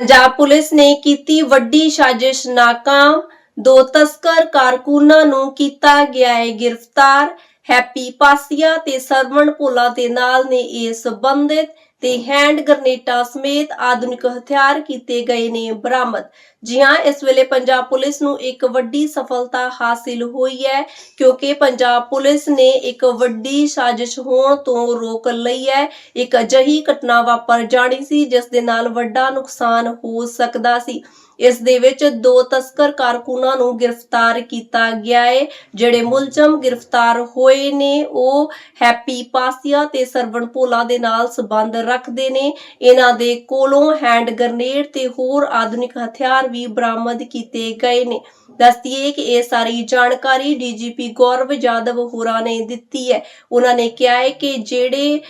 Punjab police ਨੇ ਕੀਤੀ ਵੱਡੀ ਸਾਜ਼ਿਸ਼ ਨਾਕਾਮ ਦੋ ਤਸਕਰ ਕਾਰਕੁਨਾਂ ਨੂੰ ਕੀਤਾ ਗਿਆ ਹੈ ਗ੍ਰਿਫਤਾਰ। ਹੈਪੀ ਪਾਸੀਆ ਤੇ ਸਰਵਣ ਭੋਲਾ ਦੇ ਨਾਲ ਨੇ ਇਹ ਸੰਬੰਧਿਤ ਤੇ ਹੈਂਡ ਗ੍ਰਨੇਟਾਂ ਸਮੇਤ ਆਧੁਨਿਕ ਹਥਿਆਰ ਕੀਤੇ ਗਏ ਨੇ ਬਰਾਮਦ। ਜੀ ਹਾਂ ਇਸ ਵੇਲੇ ਪੰਜਾਬ ਪੁਲਿਸ ਨੂੰ ਇੱਕ ਵੱਡੀ ਸਫਲਤਾ ਹਾਸਿਲ ਹੋਈ ਹੈ, ਕਿਉਂਕਿ ਪੰਜਾਬ ਪੁਲਿਸ ਨੇ ਇੱਕ ਵੱਡੀ ਸਾਜ਼ਿਸ਼ ਹੋਣ ਤੋਂ ਰੋਕ ਲਈ ਹੈ। ਇੱਕ ਅਜਿਹੀ ਘਟਨਾ ਵਾਪਰ ਜਾਣੀ ਸੀ, ਜਿਸ ਦੇ ਨਾਲ ਵੱਡਾ ਨੁਕਸਾਨ ਹੋ ਸਕਦਾ ਸੀ। ਇਸ ਦੇ ਵਿੱਚ ਦੋ ਤਸਕਰ ਕਾਰਕੁਨਾਂ ਨੂੰ ਗ੍ਰਿਫਤਾਰ ਕੀਤਾ ਗਿਆ ਹੈ ਜਿਹੜੇ ਮੁਲਜ਼ਮ ਗ੍ਰਿਫਤਾਰ ਹੋਏ ਨੇ, ਉਹ ਹੈਪੀ ਪਾਸੀਆ ਤੇ ਸਰਵਣ ਭੋਲਾ ਦੇ ਨਾਲ ਸਬੰਧ ਰੱਖਦੇ ਨੇ। ਇਹਨਾਂ ਦੇ ਕੋਲੋਂ ਹੈਂਡ ਗ੍ਰਨੇਡ ਤੇ ਹੋਰ ਆਧੁਨਿਕ ਹਥਿਆਰ ਵੀ ਬਰਾਮਦ ਕੀਤੇ ਗਏ ਨੇ। ਦੱਸਦੀਏ ਕਿ ਇਹ ਸਾਰੀ ਜਾਣਕਾਰੀ ਡੀਜੀਪੀ ਗੌਰਵ ਜਾਦਵ ਹੋਰਾਂ ਨੇ ਦਿੱਤੀ ਹੈ ਉਹਨਾਂ ਨੇ ਕਿਹਾ ਹੈ ਕਿ ਜਿਹੜੇ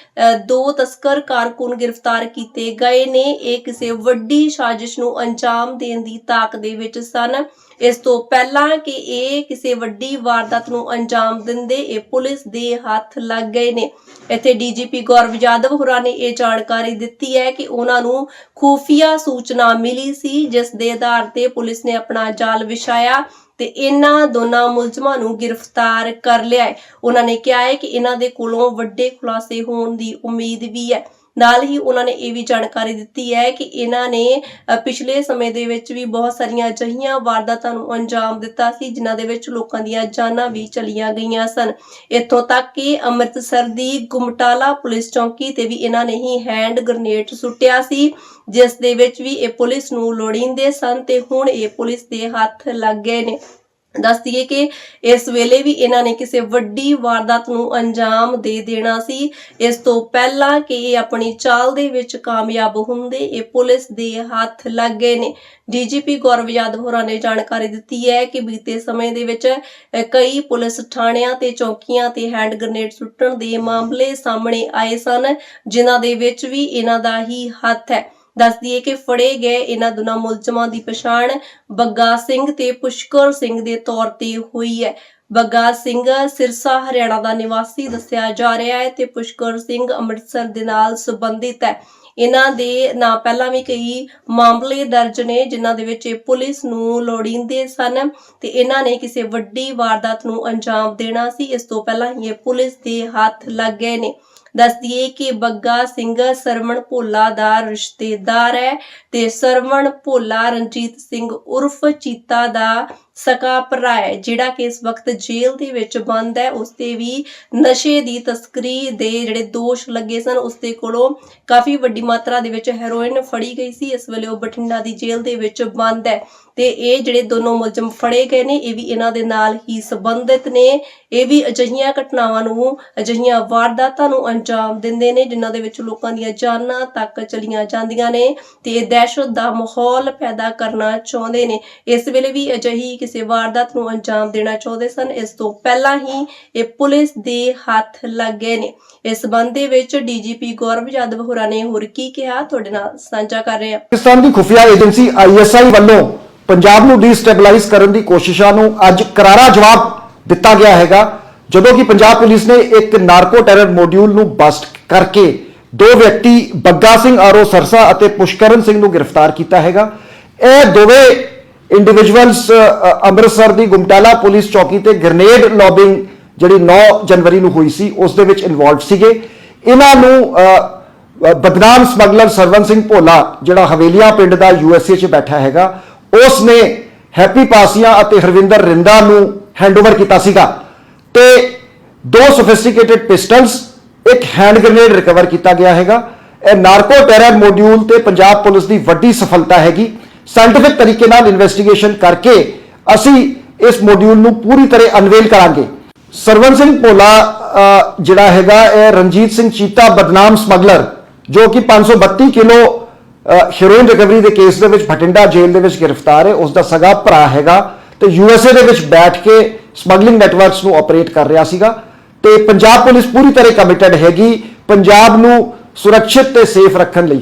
ਦੋ ਤਸਕਰ ਕਾਰਕੁਨ ਗ੍ਰਿਫਤਾਰ ਕੀਤੇ ਗਏ ਨੇ, ਇਹ ਕਿਸੇ ਵੱਡੀ ਸਾਜ਼ਿਸ਼ ਨੂੰ ਅੰਜਾਮ ਦੇਣ ਦੀ ਤਾਕ ਦੇ ਵਿੱਚ ਸਨ। ਇਸ ਤੋਂ ਪਹਿਲਾਂ ਕਿ ਇਹ ਕਿਸੇ ਵੱਡੀ ਵਾਰਦਾਤ ਨੂੰ ਅੰਜਾਮ ਦਿੰਦੇ ਇਹ ਪੁਲਿਸ ਦੇ ਹੱਥ ਲੱਗ ਗਏ ਨੇ। ਇੱਥੇ ਡੀਜੀਪੀ ਗੌਰਵ ਜਾਦਵ ਹੋਰਾਂ ਨੇ ਇਹ ਜਾਣਕਾਰੀ ਦਿੱਤੀ ਹੈ ਕਿ ਉਹਨਾਂ ਨੂੰ ਖੂਫੀਆ ਸੂਚਨਾ ਮਿਲੀ ਸੀ, ਜਿਸ ਦੇ ਆਧਾਰ ਤੇ ਪੁਲਿਸ ਨੇ ਆਪਣਾ ਜਾਲ ਵਿਛਾਇਆ ਤੇ ਇਹਨਾਂ ਦੋਨਾਂ ਮੁਲਜ਼ਮਾਂ ਨੂੰ ਗ੍ਰਿਫਤਾਰ ਕਰ ਲਿਆ ਹੈ। ਉਹਨਾਂ ਨੇ ਕਿਹਾ ਹੈ ਕਿ ਇਹਨਾਂ ਦੇ ਕੋਲੋਂ ਵੱਡੇ ਖੁਲਾਸੇ ਹੋਣ ਦੀ ਉਮੀਦ ਵੀ ਹੈ। ਨਾਲ ਹੀ ਉਹਨਾਂ ਨੇ ਇਹ ਵੀ ਜਾਣਕਾਰੀ ਦਿੱਤੀ ਹੈ ਕਿ ਇਹਨਾਂ ਨੇ ਪਿਛਲੇ ਸਮੇਂ ਦੇ ਵਿੱਚ ਵੀ ਬਹੁਤ ਸਾਰੀਆਂ ਅਜਿਹੀਆਂ ਵਾਰਦਾਤਾਂ ਨੂੰ ਅੰਜਾਮ ਦਿੱਤਾ ਸੀ, ਜਿਨ੍ਹਾਂ ਦੇ ਵਿੱਚ ਲੋਕਾਂ ਦੀਆਂ ਜਾਨਾਂ ਵੀ ਚਲੀਆਂ ਗਈਆਂ ਸਨ। ਇੱਥੋਂ ਤੱਕ ਕਿ ਅੰਮ੍ਰਿਤਸਰ ਦੀ ਗੁਮਟਾਲਾ ਪੁਲਿਸ ਚੌਂਕੀ ਤੇ ਵੀ ਇਹਨਾਂ ਨੇ ਹੀ ਹੈਂਡ ਗ੍ਰਨੇਡ ਸੁੱਟਿਆ ਸੀ, ਜਿਸ ਦੇ ਵਿੱਚ ਵੀ ਇਹ ਪੁਲਿਸ ਨੂੰ ਲੋੜੀਂਦੇ ਸਨ ਤੇ ਹੁਣ ਇਹ ਪੁਲਿਸ ਦੇ ਹੱਥ ਲੱਗ ਗਏ ਨੇ। ਦੱਸ ਦਈਏ ਕਿ ਇਸ ਵੇਲੇ ਵੀ ਇਹਨਾਂ ਨੇ ਕਿਸੇ ਵੱਡੀ ਵਾਰਦਾਤ ਨੂੰ ਅੰਜਾਮ ਦੇ ਦੇਣਾ ਸੀ। ਇਸ ਤੋਂ ਪਹਿਲਾਂ ਕਿ ਇਹ ਆਪਣੀ ਚਾਲ ਦੇ ਵਿੱਚ ਕਾਮਯਾਬ ਹੁੰਦੇ, ਇਹ ਪੁਲਿਸ ਦੇ ਹੱਥ ਲੱਗ ਗਏ ਨੇ। ਡੀਜੀਪੀ ਗੌਰਵ ਯਾਦਵ ਹੋਰਾਂ ਨੇ ਜਾਣਕਾਰੀ ਦਿੱਤੀ ਹੈ ਕਿ ਬੀਤੇ ਸਮੇਂ ਦੇ ਵਿੱਚ ਕਈ ਪੁਲਿਸ ਥਾਣਿਆਂ ਤੇ ਚੌਕੀਆਂ ਤੇ ਹੈਂਡ ਗ੍ਰਨੇਡ ਸੁੱਟਣ ਦੇ ਮਾਮਲੇ ਸਾਹਮਣੇ ਆਏ ਸਨ, ਜਿਨ੍ਹਾਂ ਦੇ ਵਿੱਚ ਵੀ ਇਹਨਾਂ ਦਾ ਹੀ ਹੱਥ ਹੈ। ਦੱਸ ਦਈਏ ਕਿ ਫੜੇ ਗਏ ਇਹਨਾਂ ਦੋਨਾਂ ਮੁਲਜ਼ਮਾਂ ਦੀ ਪਛਾਣ ਬੱਗਾ ਸਿੰਘ ਤੇ ਪੁਸ਼ਕਰ ਸਿੰਘ ਦੇ ਤੌਰ ਤੇ ਹੋਈ ਹੈ। ਬੱਗਾ ਸਿੰਘ ਸਿਰਸਾ, ਹਰਿਆਣਾ ਦਾ ਨਿਵਾਸੀ ਦੱਸਿਆ ਜਾ ਰਿਹਾ ਹੈ ਤੇ ਪੁਸ਼ਕਰ ਸਿੰਘ ਅੰਮ੍ਰਿਤਸਰ ਦੇ ਨਾਲ ਸੰਬੰਧਿਤ ਹੈ। ਇਹਨਾਂ ਦੇ ਨਾਂ ਪਹਿਲਾਂ ਵੀ ਕਈ ਮਾਮਲੇ ਦਰਜ ਨੇ, ਜਿਨ੍ਹਾਂ ਦੇ ਵਿੱਚ ਇਹ ਪੁਲਿਸ ਨੂੰ ਲੋੜੀਂਦੇ ਸਨ ਤੇ ਇਹਨਾਂ ਨੇ ਕਿਸੇ ਵੱਡੀ ਵਾਰਦਾਤ ਨੂੰ ਅੰਜਾਮ ਦੇਣਾ ਸੀ। ਇਸ ਤੋਂ ਪਹਿਲਾਂ ਹੀ ਇਹ ਪੁਲਿਸ ਦੇ ਹੱਥ ਲੱਗ ਗਏ ਨੇ। ਦੱਸ ਦਈਏ ਕਿ ਬੱਗਾ ਸਿੰਘ ਸਰਵਣ ਭੋਲਾ ਦਾ ਰਿਸ਼ਤੇਦਾਰ ਹੈ ਤੇ ਸਰਵਣ ਭੋਲਾ ਰਣਜੀਤ ਸਿੰਘ ਉਰਫ ਚੀਤਾ ਦਾ ਸਕਾ ਭਰਾ ਹੈ, ਜਿਹੜਾ ਕਿ ਇਸ ਵਕਤ ਜੇਲ੍ਹ ਦੇ ਵਿੱਚ ਬੰਦ ਹੈ। ਉਸ ਤੇ ਵੀ ਨਸ਼ੇ ਦੀ ਤਸਕਰੀ ਦੇ ਜਿਹੜੇ ਦੋਸ਼ ਲੱਗੇ ਸਨ, ਉਸ ਦੇ ਕੋਲੋਂ ਕਾਫੀ ਵੱਡੀ ਮਾਤਰਾ ਦੇ ਵਿੱਚ ਹੈਰੋਇਨ ਫੜੀ ਗਈ ਸੀ। ਇਸ ਵੇਲੇ ਉਹ ਬਠਿੰਡਾ ਦੀ ਜੇਲ੍ਹ ਦੇ ਵਿੱਚ ਬੰਦ ਹੈ ਤੇ ਇਹ ਜਿਹੜੇ ਦੋਨੋਂ ਮੁਲਜ਼ਮ ਫੜੇ ਗਏ ਨੇ, ਇਹ ਵੀ ਇਹਨਾਂ ਦੇ ਨਾਲ ਹੀ ਸੰਬੰਧਿਤ ਨੇ। ਇਹ ਵੀ ਅਜਿਹੀਆਂ ਘਟਨਾਵਾਂ ਨੂੰ, ਅਜਿਹੀਆਂ ਵਾਰਦਾਤਾਂ ਨੂੰ ਅੰਜਾਮ ਦਿੰਦੇ ਨੇ, ਜਿਨ੍ਹਾਂ ਦੇ ਵਿੱਚ ਲੋਕਾਂ ਦੀਆਂ ਜਾਨਾਂ ਤੱਕ ਚਲੀਆਂ ਜਾਂਦੀਆਂ ਨੇ ਤੇ ਇਹ ਦਹਿਸ਼ਤ ਦਾ ਮਾਹੌਲ ਪੈਦਾ ਕਰਨਾ ਚਾਹੁੰਦੇ ਨੇ। ਇਸ ਵੇਲੇ ਵੀ ਅਜਿਹੀ ਕਿਸੇ ਵਾਰਦਾਤ ਨੂੰ ਅੰਜਾਮ ਦੇਣਾ ਚਾਹੁੰਦੇ ਸਨ। ਇਸ ਤੋਂ ਪਹਿਲਾਂ ਹੀ ਇਹ ਪੁਲਿਸ ਦੇ ਹੱਥ ਲੱਗ ਗਏ ਨੇ। ਇਸ ਸੰਬੰਧ ਦੇ ਵਿੱਚ ਡੀਜੀਪੀ ਗੌਰਵ ਯਾਦਵ ਹੋਰਾਂ ਨੇ ਹੋਰ ਕੀ ਕਿਹਾ, ਤੁਹਾਡੇ ਨਾਲ ਸਾਂਝਾ ਕਰ ਰਹੇ ਹਾਂ। ਪਾਕਿਸਤਾਨ ਦੀ ਖੁਫੀਆ ਏਜੰਸੀ ਆਈਐਸਆਈ ਵੱਲੋਂ ਪੰਜਾਬ ਨੂੰ ਡੀਸਟੈਬਲਾਈਜ਼ ਕਰਨ ਦੀ ਕੋਸ਼ਿਸ਼ਾਂ ਨੂੰ ਅੱਜ ਕਰਾਰਾ ਜਵਾਬ ਦਿੱਤਾ ਗਿਆ ਹੈਗਾ, ਜਦੋਂ ਕਿ ਪੰਜਾਬ ਪੁਲਿਸ ਨੇ ਇੱਕ ਨਾਰਕੋ ਟੈਰਰ ਮੋਡਿਊਲ ਨੂੰ ਬਸਟ ਕਰਕੇ ਦੋ ਵਿਅਕਤੀ ਬੱਗਾ ਸਿੰਘ ਆਰੋ ਸਰਸਾ ਅਤੇ ਪੁਸ਼ਕਰਨ ਸਿੰਘ ਨੂੰ ਗ੍ਰਿਫਤਾਰ ਕੀਤਾ ਹੈਗਾ। ਇਹ ਦੋਵੇਂ ਇੰਡੀਵਿਜੂਅਲਸ ਅੰਮ੍ਰਿਤਸਰ ਦੀ ਗੁਮਟਾਲਾ ਪੁਲਿਸ ਚੌਕੀ ਤੇ ਗ੍ਰਨੇਡ ਲੌਬਿੰਗ ਜਿਹੜੀ 9 ਜਨਵਰੀ ਨੂੰ ਹੋਈ ਸੀ, ਉਸ ਦੇ ਵਿੱਚ ਇਨਵੋਲਵ ਸੀਗੇ। ਇਹਨਾਂ ਨੂੰ ਬਦਨਾਮ ਸਮਗਲਰ ਸਰਵਨ ਸਿੰਘ ਭੋਲਾ, ਜਿਹੜਾ ਹਵੇਲੀਆਂ ਪਿੰਡ ਦਾ ਯੂਐਸਏ 'ਚ ਬੈਠਾ ਹੈਗਾ ਉਸ ਨੇ ਹੈਪੀ ਪਾਸੀਆਂ ਅਤੇ ਹਰਵਿੰਦਰ ਰਿੰਦਾ ਨੂੰ ਹੈਂਡਓਵਰ ਕੀਤਾ ਸੀਗਾ। ਤੇ ਦੋ ਸੋਫਿਸਟੀਕੇਟਿਡ ਪਿਸਟਲਸ ਇੱਕ ਹੈਂਡ ਗ੍ਰਨੇਡ ਰਿਕਵਰ ਕੀਤਾ ਗਿਆ ਹੈਗਾ। ਇਹ ਨਾਰਕੋ ਟੈਰਰ ਮੋਡਿਊਲ ਤੇ ਪੰਜਾਬ ਪੁਲਿਸ ਦੀ ਵੱਡੀ ਸਫਲਤਾ ਹੈਗੀ। ਸਾਇੰਟਿਫਿਕ ਤਰੀਕੇ ਨਾਲ ਇਨਵੈਸਟੀਗੇਸ਼ਨ ਕਰਕੇ ਅਸੀਂ ਇਸ ਮੋਡਿਊਲ ਨੂੰ ਪੂਰੀ ਤਰ੍ਹਾਂ ਅਨਵੇਲ ਕਰਾਂਗੇ। ਸਰਵਨ ਸਿੰਘ ਭੋਲਾ ਜਿਹੜਾ ਹੈਗਾ ਇਹ ਰਣਜੀਤ ਸਿੰਘ ਚੀਤਾ ਬਦਨਾਮ ਸਮਗਲਰ, ਜੋ ਕਿ 532 ਕਿਲੋ ਹੀਰੋਇਨ ਰਿਕਵਰੀ ਦੇ ਕੇਸ ਦੇ ਵਿੱਚ ਭਟਿੰਡਾ ਜੇਲ੍ਹ ਦੇ ਵਿੱਚ ਗ੍ਰਿਫਤਾਰ ਹੈ ਉਸ ਦਾ ਸਗਾ ਭਰਾ ਹੈਗਾ ਤੇ ਯੂਐਸਏ ਦੇ ਵਿੱਚ ਬੈਠ ਕੇ ਸਮਗਲਿੰਗ ਨੈਟਵਰਕਸ ਨੂੰ ਆਪਰੇਟ ਕਰ ਰਿਹਾ ਸੀਗਾ ਤੇ ਪੰਜਾਬ ਪੁਲਿਸ ਪੂਰੀ ਤਰ੍ਹਾਂ ਕਮਿਟਡ ਹੈਗੀ, ਪੰਜਾਬ ਨੂੰ ਸੁਰੱਖਿਅਤ ਤੇ ਸੇਫ ਰੱਖਣ ਲਈ।